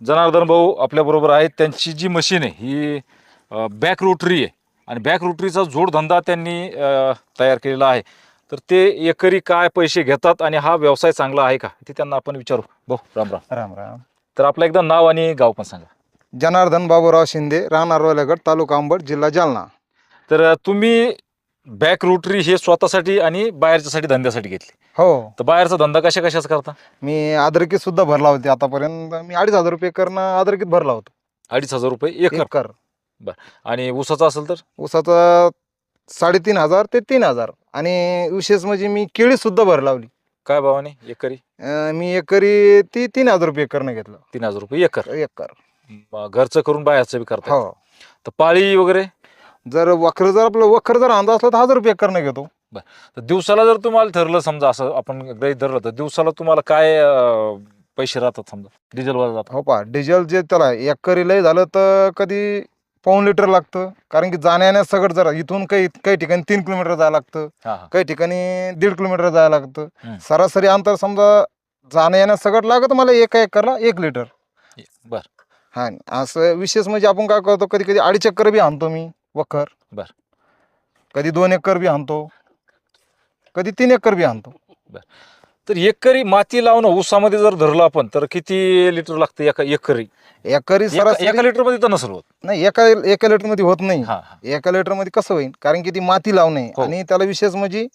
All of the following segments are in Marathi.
जनार्दन भाऊ आपल्याबरोबर आहेत. त्यांची जी मशीन आहे ही बॅक रोटरी आहे. आणि बॅक रोटरीचा जोडधंदा त्यांनी तयार केलेला आहे. तर ते एकरी काय पैसे घेतात आणि हा व्यवसाय चांगला आहे का? ते त्यांना आपण विचारू. भाऊ राम राम. राम राम. तर आपलं एकदा नाव आणि गाव पण सांगा. जनार्दन बाबूराव शिंदे राहणार रोलेगड तालुका अंबड जिल्हा जालना. तर तुम्ही बॅक रोटरी हे स्वतःसाठी आणि बाहेरच्यासाठी धंद्यासाठी घेतली. हो. तर बाहेरचा धंदा कशा कशाच करता? मी आदरकीत सुद्धा भरला होती आतापर्यंत. मी अडीच हजार रुपये करणं आदरकीत भरला होतो. अडीच हजार रुपये एकर एकर आणि ऊसाचा असेल तर? ऊसाचा साडेतीन हजार ते तीन हजार. आणि विशेष म्हणजे मी केळी सुद्धा भर लावली काय भावाने? एकरी? अं, मी एकरी ती तीन हजार रुपये करणं घेतलं. तीन हजार रुपये एकर एकर म, घरचं करून बाहेरचं बी करता हो. तर पाळी वगैरे? जर वखर जर आपलं वखर जर अंदाज असला तर हजार रुपये करणं घेतो. तर दिवसाला जर तुम्हाला ठरलं समजा असं आपण गृहीत धरलं तर दिवसाला तुम्हाला काय अं, पैसे राहतात समजा? डिझेलवर जातात हो पा डिझेल जे त्याला एकरी लय झालं तर कधी पाऊन लिटर लागतं. कारण की जाण्या येण्यास सगळं जरा इथून काही काही ठिकाणी तीन किलोमीटर जायला लागतं. हा हा. काही ठिकाणी दीड किलोमीटर जायला लागतं. सरासरी अंतर समजा जाण्या येण्यास सगळं लागत मला एका एकरला एक लिटर. बर. हा असं विशेष म्हणजे आपण काय करतो कधी कधी अडीच एकर बी आणतो मी. वखर. बर. कधी दोन एकर बी आणतो. कधी तीन एकर बी आणतो. तर एकरी माती लावणं ऊसामध्ये जर धरलं आपण तर किती लिटर लागतं एका एकरी? एकरी एका सरासरी एका लिटरमध्ये तर नसेल होत. नाही एका एका लिटरमध्ये होत नाही. हा हा. एका लिटरमध्ये कसं होईल? कारण की ती माती लावणे हो. आणि त्याला विशेष म्हणजे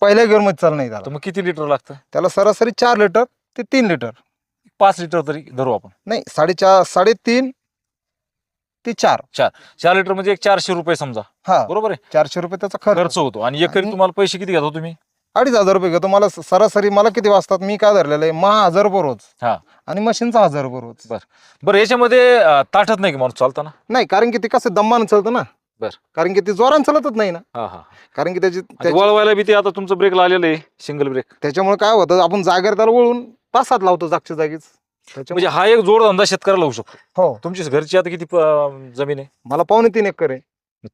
पहिल्या गिअरमध्ये चालणं नाही तर त्याला मग किती लिटर लागतं? त्याला सरासरी चार लिटर ते तीन लिटर. पाच लिटर तरी धरू आपण. नाही साडेचार साडेतीन ते चार. चार. लिटर म्हणजे एक चारशे रुपये समजा. हा. बरोबर आहे? चारशे रुपये त्याचा खर्च. खर्च होतो. आणि एकरी आणि- तुम्हाला पैसे किती घेता तुम्ही? अडीच हजार रुपये घेतो. मला स- सरासरी मला किती वाजतात? मी काय धरलेलं आहे? महा हजार रुपये रोज. हा. आणि मशीनचा हजार रुपये रोज. बर. बरं याच्यामध्ये अं, ताठत नाही का माणूस चालताना? नाही कारण की ते कसं दम्मानं चालतं ना. बर. कारण की ते जोरानं चालतच नाही ना. हा हा कारण की त्याची आणि त्याची- वळवायला बी ते आता तुमचं ब्रेक लागलेलं आहे सिंगल ब्रेक त्याच्यामुळे काय होतं आपण जागेवर त्याला वळून तासात लावतो जागच्या जागीच. म्हणजे हा एक जोडधंदा शेतकऱ्याला होऊ शकतो. हो. तुमची घरची आता किती प- जमीन आहे? मला पावणे तीन एकर आहे.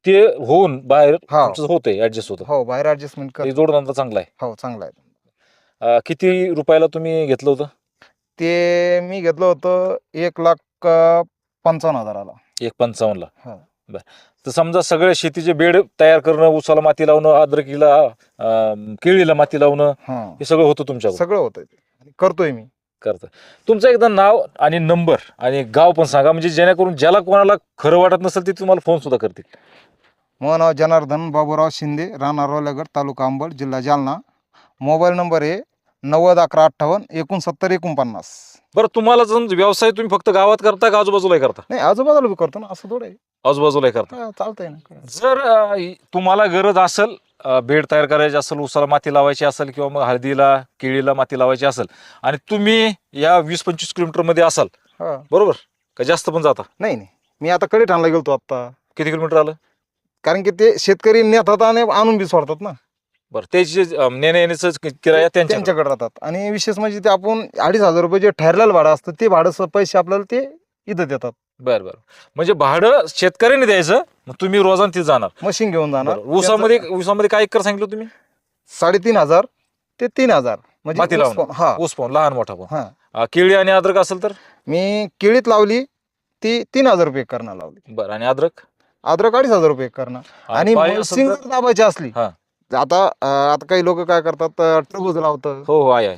ते होऊन बाहेर हा. होतंय ऍडजस्ट होतं. हो बाहेर ऍडजस्टमेंट कर ते जोडधंदा चांगला आहे. हो चांगला आहे. अं, किती रुपयाला तुम्ही घेतलं होतं? ते मी घेतलं होतं एक लाख अं, पंचावन्न हजाराला. एक पंचावन्नला. हा. बर. तर समजा सगळे शेतीचे बेड तयार करणं उसाला माती लावणं अद्रकीला अं, केळीला माती लावणं हा. हे सगळं होतं तुमच्यावर. सगळं होतं ते. आणि करतोय मी. करतं तुमचं एकदा नाव आणि नंबर आणि गाव पण सांगा म्हणजे जेणेकरून ज्याला कोणाला खरं वाटत नसेल ते तुम्हाला फोन सुद्धा करतील. माझं नाव जनार्दन बाबूराव शिंदे राहणार रोलेगड तालुका अंबड जिल्हा जालना. मोबाईल नंबर आहे नव्वद अकरा अठ्ठावन्न एकोणसत्तर एकोणपन्नास. बरं तुम्हाला जर व्यवसाय तुम्ही फक्त गावात करता का आजूबाजूला करता? नाही आजूबाजूला बी करतो ना असं थोडं आहे. आजूबाजूला करता. हा, चालतंय ना. जर अं, तुम्हाला गरज असेल बेड तयार करायची असेल उसाला माती लावायची असेल किंवा मग हळदीला केळीला माती लावायची असेल आणि तुम्ही या वीस पंचवीस किलोमीटरमध्ये असाल हा. बरोबर? का जास्त पण जाता? नाही नाही. मी आता कडे ठाणला गेलतो आता किती किलोमीटर आलं? कारण की ते शेतकरी नेतात आणि आणून बी सोडतात ना. बरं त्याची नेण्या येण्याचं किराया त्यांच्या त्यांच्याकडे राहतात. आणि विशेष म्हणजे ते आपण अडीच हजार रुपये जे ठरलेलं भाडं असतं ते भाडं स- पैसे आपल्याला ते इथं देतात. बरं बरं. म्हणजे भाडं शेतकऱ्याने द्यायचं मग तुम्ही रोजान तिथे जाणार. मशीन घेऊन जाणार. ऊसामध्ये ऊसामध्ये काय एकर सांगितलं तुम्ही? साडेतीन हजार ते तीन हजार. माती म्हणजे लावून. ऊस पण- हा. ऊस पाहून लहान मोठा पण हा. अं, केळी आणि अद्रक असेल तर? मी केळीत लावली ती तीन हजार रुपये करणं लावली. बरं आणि अद्रक? अद्रक अडीच हजार रुपये करणं आणि पाळी असेल मल्चिंग तर- जर दाबायची असली. हा. आता अं, आता काही लोक काय करतात टरबूज लावतं हो हो आहे आहे.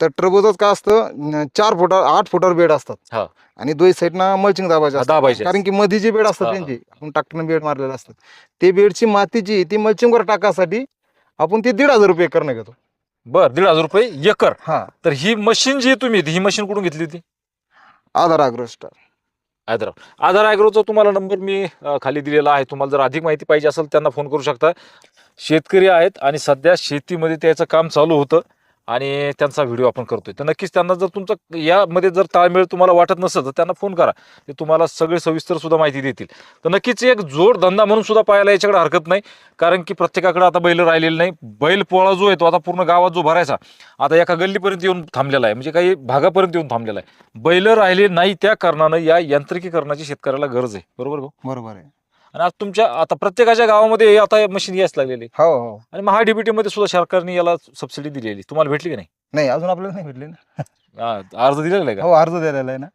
तर टरबूजच काय असतं? चार फुटा आठ फुटावर बेड असतात. हा. आणि दोन साईडना मल्चिंग दाबायचे असतात. दाबायचे. कारण की मध्ये जे बेड हा, असतात हा. त्यांची आपण टाकटनं बेड मारलेले असतात. ते बेडची माती जी आहे, ती मल्चिंगवर टाकासाठी आपण ती दीड हजार रुपये करणं घेतो. बरं दीड हजार रुपये एकर. हा. तर ही मशीन जी तुम्ही ही मशीन कुठून घेतली होती? आधार अग्रोस्टार आधार आधार ॲग्रोचा तुम्हाला नंबर मी अ, खाली दिलेला आहे. तुम्हाला जर अधिक माहिती पाहिजे असेल त्यांना फोन करू शकता. शेतकरी आहेत आणि सध्या शेतीमध्ये त्याचं काम चालू होतं. आणि त्यांचा व्हिडिओ आपण करतोय. तर नक्कीच त्यांना जर तुमचं यामध्ये जर ताळमेळ तुम्हाला वाटत नसेल तर त्यांना फोन करा. ते तुम्हाला सगळे सविस्तर सुद्धा माहिती देतील. तर नक्कीच एक जोडधंदा म्हणून सुद्धा पाहायला याच्याकडे हरकत नाही. कारण की प्रत्येकाकडे आता बैल राहिलेले नाही. बैल पोळा जो आहे तो आता पूर्ण गावात जो भरायचा आता एका गल्लीपर्यंत येऊन थांबलेला आहे. म्हणजे काही भागापर्यंत येऊन थांबलेला आहे. बैल राहिले नाही त्या कारणानं या यांत्रिकीकरणाची शेतकऱ्याला गरज आहे. बरोबर भाऊ? बरोबर आहे. आणि आज तुमच्या आता प्रत्येकाच्या गावामध्ये हे आता मशीन यायच लागलेली. हो हो. आणि महाडीबीटी मध्ये सुद्धा सरकारने याला सबसिडी दिलेली. तुम्हाला भेटली की नाही? नाही अजून आपल्याला नाही भेटली ना. अर्ज दिलेला आहे का? हो अर्ज दिलेला आहे ना.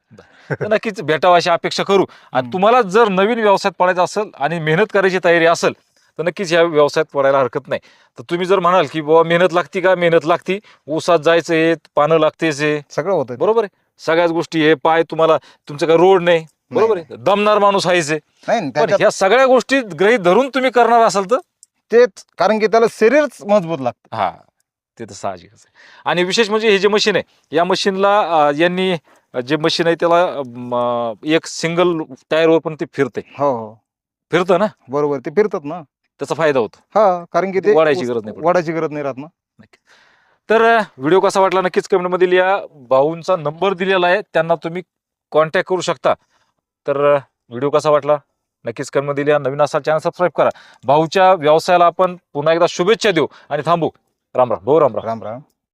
तर नक्कीच भेटावं अशी अपेक्षा करू. आणि हम्म. तुम्हाला जर नवीन व्यवसायात पडायचं असेल आणि मेहनत करायची तयारी असेल तर नक्कीच या व्यवसायात पडायला हरकत नाही. तर तुम्ही जर म्हणाल की बाबा मेहनत लागती का? मेहनत लागती. ऊसात जायचं हे पानं लागतेच हे सगळं होतं. बरोबर आहे. सगळ्याच गोष्टी हे पाय तुम्हाला तुमचं काय रोड नाही. बरोबर आहे? दमणार माणूस आहेच आहे नाही पण त्याच्यात ह्या सगळ्या गोष्टी ग्रहित धरून तुम्ही करणार असाल तर? तेच कारण की त्याला शरीरच मजबूत लागतं. हा ते तर साहजिकच आहे. आणि विशेष म्हणजे हे जे मशीन आहे या मशीनला यांनी जे मशीन आहे त्याला अं, एक सिंगल टायरवर पण ते फिरते. हो हो. फिरतं ना? बरोबर ते फिरतात ना. त्याचा फायदा होतो. हा कारण की ते वाढायची गरज नाही पडत. वाढायची गरज नाही राहत ना. तर व्हिडिओ कसा वाटला नक्कीच कमेंटमध्ये लिहा भाऊंचा नंबर दिलेला आहे. त्यांना तुम्ही कॉन्टॅक्ट करू शकता. तर व्हिडिओ कसा वाटला? नक्कीच कमेंटमध्ये दिली नवीन असाल चॅनल सबस्क्राईब करा. भाऊच्या व्यवसायाला आपण पुन्हा एकदा शुभेच्छा देऊ. आणि थांबू. राम राम. भाऊ राम राम. राम राम.